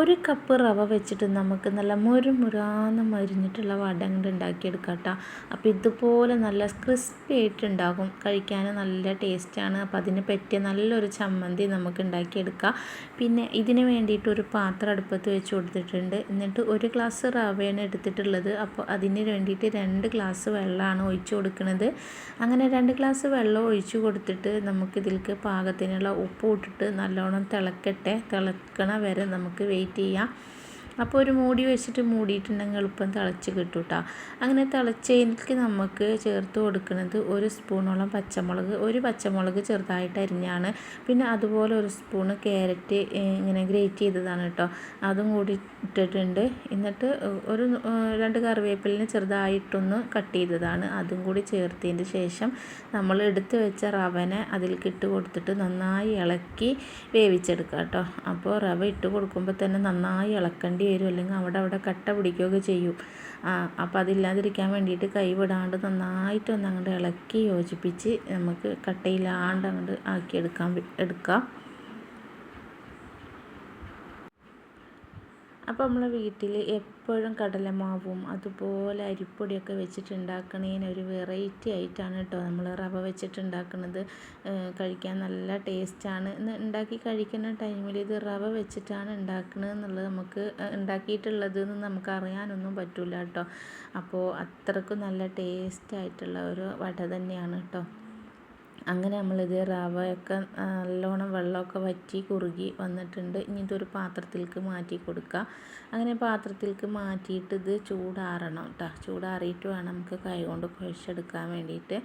ഒരു കപ്പ് റവ വെച്ചിട്ട് നമുക്ക് നല്ല മുരുമുരാന്ന് മരിഞ്ഞിട്ടുള്ള വട അങ്ങോട്ട് ഉണ്ടാക്കിയെടുക്കാം കേട്ടോ അപ്പോൾ ഇതുപോലെ നല്ല ക്രിസ്പി ആയിട്ടുണ്ടാകും. കഴിക്കാൻ നല്ല ടേസ്റ്റാണ് അപ്പോൾ അതിന് പറ്റിയ നല്ലൊരു ചമ്മന്തി നമുക്ക് ഉണ്ടാക്കിയെടുക്കാം. പിന്നെ ഇതിന് വേണ്ടിയിട്ട് ഒരു പാത്രം അടുപ്പത്ത് വെച്ച് കൊടുത്തിട്ടുണ്ട്. എന്നിട്ട് ഒരു ഗ്ലാസ് റവയാണ് എടുത്തിട്ടുള്ളത്. അപ്പോൾ അതിന് വേണ്ടിയിട്ട് രണ്ട് ഗ്ലാസ് വെള്ളമാണ് ഒഴിച്ചു കൊടുക്കുന്നത് അങ്ങനെ രണ്ട് ഗ്ലാസ് വെള്ളം ഒഴിച്ചു കൊടുത്തിട്ട് നമുക്കിതിലേക്ക് പാകത്തിനുള്ള ഉപ്പ് ഇട്ടിട്ട് നല്ലോണം തിളക്കട്ടെ. തിളക്കണ വരെ നമുക്ക് വെയിറ്റ് ചെയ്യാം. അപ്പോൾ ഒരു മൂടി വെച്ചിട്ട് മൂടിയിട്ടുണ്ടെങ്കിൽ എളുപ്പം തിളച്ച് കിട്ടും കേട്ടോ അങ്ങനെ തിളച്ചതിലേക്ക് നമുക്ക് ചേർത്ത് കൊടുക്കുന്നത് ഒരു സ്പൂണോളം പച്ചമുളക് ഒരു പച്ചമുളക് ചെറുതായിട്ട് അരിഞ്ഞാണ്. പിന്നെ അതുപോലെ ഒരു സ്പൂണ് ക്യാരറ്റ് ഇങ്ങനെ ഗ്രേറ്റ് ചെയ്തതാണ് കേട്ടോ. അതും കൂടി ഇട്ടിട്ടുണ്ട്. എന്നിട്ട് ഒരു രണ്ട് കറിവേപ്പിലിന് ചെറുതായിട്ടൊന്ന് കട്ട് ചെയ്തതാണ്. അതും കൂടി ചേർത്തതിന് ശേഷം നമ്മൾ എടുത്തു വെച്ച റവനെ അതിലേക്ക് ഇട്ട് കൊടുത്തിട്ട് നന്നായി ഇളക്കി വേവിച്ചെടുക്കുക കേട്ടോ. അപ്പോൾ റവ ഇട്ട് കൊടുക്കുമ്പോൾ തന്നെ നന്നായി ഇളക്കേണ്ടി വരും അല്ലെങ്കിൽ അവിടെ അവിടെ കട്ട പിടിക്കുകയൊക്കെ ചെയ്യും. അപ്പോൾ അതില്ലാതിരിക്കാൻ വേണ്ടിയിട്ട് കൈവിടാണ്ട് നന്നായിട്ട് ഒന്ന് അങ്ങോട്ട് ഇളക്കി യോജിപ്പിച്ച് നമുക്ക് കട്ടയില്ലാണ്ട് അങ്ങോട്ട് ആക്കിയെടുക്കാൻ എടുക്കാം. അപ്പോൾ നമ്മൾ വീട്ടിൽ എപ്പോഴും കടലമാവും അതുപോലെ അരിപ്പൊടിയൊക്കെ വെച്ചിട്ടുണ്ടാക്കണേന് ഒരു വെറൈറ്റി ആയിട്ടാണ് കേട്ടോ നമ്മൾ റവ വെച്ചിട്ടുണ്ടാക്കുന്നത് കഴിക്കാൻ നല്ല ടേസ്റ്റാണ് ഉണ്ടാക്കി കഴിക്കുന്ന ടൈമിൽ ഇത് റവ വെച്ചിട്ടാണ് ഉണ്ടാക്കുന്നത് എന്നുള്ളത് നമുക്ക് ഉണ്ടാക്കിയിട്ടുള്ളത് എന്ന് നമുക്ക് അറിയാനൊന്നും പറ്റില്ല കേട്ടോ. അപ്പോൾ അത്രക്കും നല്ല ടേസ്റ്റായിട്ടുള്ള ഒരു വട തന്നെയാണ് കേട്ടോ. അങ്ങനെ നമ്മളിത് റവയൊക്കെ നല്ലോണം വെള്ളമൊക്കെ വറ്റി കുറുകി വന്നിട്ടുണ്ട്. ഇനി ഇതൊരു പാത്രത്തിലേക്ക് മാറ്റി കൊടുക്കുക അങ്ങനെ പാത്രത്തിലേക്ക് മാറ്റിയിട്ട് ഇത് ചൂടാറണം കേട്ടോ ചൂടാറിയിട്ട് വേണം നമുക്ക് കൈ കൊണ്ട് കുഴച്ചെടുക്കാൻ വേണ്ടിയിട്ട്.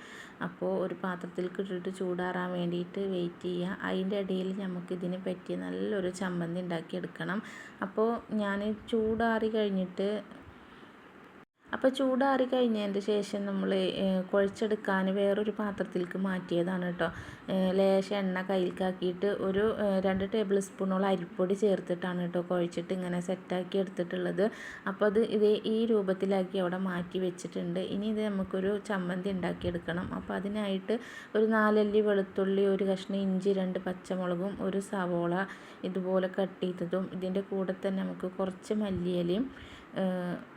അപ്പോൾ ഒരു പാത്രത്തിലേക്ക് ഇട്ടിട്ട് ചൂടാറാൻ വേണ്ടിയിട്ട് വെയിറ്റ് ചെയ്യുക അതിന്റെ ഇടയിൽ നമുക്ക് ഇതിന് പറ്റിയ നല്ലൊരു ചമ്മന്തി ഉണ്ടാക്കിയെടുക്കണം. അപ്പോൾ ഞാൻ ചൂടാറി കഴിഞ്ഞിട്ട് അപ്പോൾ ചൂടാറി കഴിഞ്ഞതിന്റെ ശേഷം നമ്മൾ കുഴച്ചെടുക്കാൻ വേറൊരു പാത്രത്തിലേക്ക് മാറ്റിയതാണ് കേട്ടോ ലേശം എണ്ണ കയ്യിൽക്കാക്കിയിട്ട് ഒരു രണ്ട് ടേബിൾ സ്പൂണോളം അരിപ്പൊടി ചേർത്തിട്ടാണ് കേട്ടോ കുഴച്ചിട്ട് ഇങ്ങനെ സെറ്റാക്കി എടുത്തിട്ടുള്ളത്. അപ്പോൾ അത് ഇതേ ഈ രൂപത്തിലാക്കി അവിടെ മാറ്റി വെച്ചിട്ടുണ്ട്. ഇനി ഇത് നമുക്കൊരു ചമ്മന്തി ഉണ്ടാക്കിയെടുക്കണം. അപ്പോൾ അതിനായിട്ട് ഒരു നാലല്ലി വെളുത്തുള്ളി ഒരു കഷ്ണം ഇഞ്ചി രണ്ട് പച്ചമുളകും ഒരു സവോള ഇതുപോലെ കട്ട് ചെയ്തതും ഇതിന്റെ കൂടെ തന്നെ നമുക്ക് കുറച്ച് മല്ലിയിലയും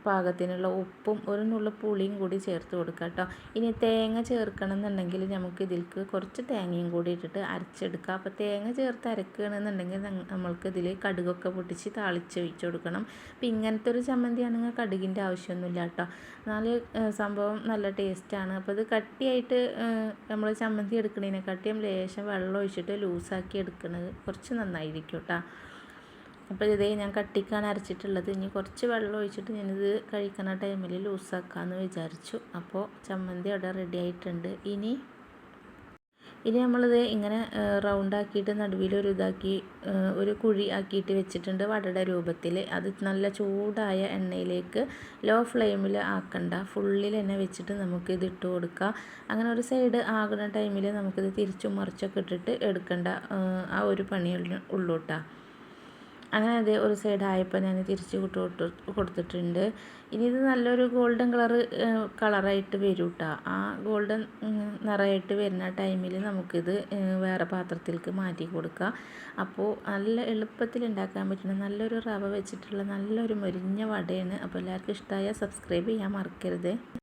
പാകത്തിനുള്ള ഉപ്പും ഒരു നുള്ളു പുളിയും കൂടി ചേർത്ത് കൊടുക്കുക കേട്ടോ. ഇനി തേങ്ങ ചേർക്കണം എന്നുണ്ടെങ്കിൽ നമുക്ക് ഇതിൽക്ക് കുറച്ച് തേങ്ങയും കൂടി ഇട്ടിട്ട് അരച്ചെടുക്കുക അപ്പോൾ തേങ്ങ ചേർത്ത് അരക്കുകയാണെന്നുണ്ടെങ്കിൽ നമ്മൾക്ക് ഇതിൽ കടുകൊക്കെ പൊട്ടിച്ച് താളിച്ച് ഒഴിച്ച് കൊടുക്കണം. അപ്പം ഇങ്ങനത്തെ ഒരു ചമ്മന്തിയാണെങ്കിൽ കടുകിന്റെ ആവശ്യമൊന്നുമില്ല കേട്ടോ. എന്നാൽ സംഭവം നല്ല ടേസ്റ്റാണ്. അപ്പോൾ ഇത് കട്ടിയായിട്ട് നമ്മൾ ചമ്മന്തി എടുക്കുന്നതിനെക്കാട്ടിയും ലേശം വെള്ളം ഒഴിച്ചിട്ട് ലൂസാക്കി എടുക്കുന്നത് കുറച്ച് നന്നായിരിക്കും കേട്ടോ. അപ്പോൾ ഇതേ ഞാൻ കട്ടിക്കാണ് അരച്ചിട്ടുള്ളത്. ഇനി കുറച്ച് വെള്ളം ഒഴിച്ചിട്ട് ഞാനിത് കഴിക്കുന്ന ടൈമിൽ ലൂസാക്കാമെന്ന് വിചാരിച്ചു. അപ്പോൾ ചമ്മന്തി അവിടെ റെഡി ആയിട്ടുണ്ട്. ഇനി ഇനി നമ്മളിത് ഇങ്ങനെ റൗണ്ട് ആക്കിയിട്ട് നടുവിൽ ഒരു ഇതാക്കി ഒരു കുഴി ആക്കിയിട്ട് വെച്ചിട്ടുണ്ട് വടയുടെ രൂപത്തിൽ അത് നല്ല ചൂടായ എണ്ണയിലേക്ക് ലോ ഫ്ലെയിമിൽ ആക്കണ്ട. ഫുള്ളിൽ തന്നെ വെച്ചിട്ട് നമുക്ക് ഇത് ഇട്ട് കൊടുക്കാം. അങ്ങനെ ഒരു സൈഡ് ആകുന്ന ടൈമിൽ നമുക്കിത് തിരിച്ചും മറിച്ചൊക്കെ ഇട്ടിട്ട് എടുക്കേണ്ട ആ ഒരു പണി കേട്ടോ അങ്ങനെ അത് ഒരു സൈഡ് ആയപ്പോൾ ഞാൻ തിരിച്ച് വിട്ട് കൊടുത്തിട്ടുണ്ട്. ഇനി ഇത് നല്ലൊരു ഗോൾഡൻ കളർ കളറായിട്ട് വരും കേട്ടോ ആ ഗോൾഡൻ നിറയായിട്ട് വരുന്ന ടൈമിൽ നമുക്കിത് വേറെ പാത്രത്തിലേക്ക് മാറ്റി കൊടുക്കാം. അപ്പോൾ നല്ല എളുപ്പത്തിൽ ഉണ്ടാക്കാൻ പറ്റുന്ന നല്ലൊരു റവ വെച്ചിട്ടുള്ള നല്ലൊരു മുരിഞ്ഞ വടയാണ്. അപ്പോൾ എല്ലാവർക്കും ഇഷ്ടമായ സബ്സ്ക്രൈബ് ചെയ്യാൻ മറക്കരുത്.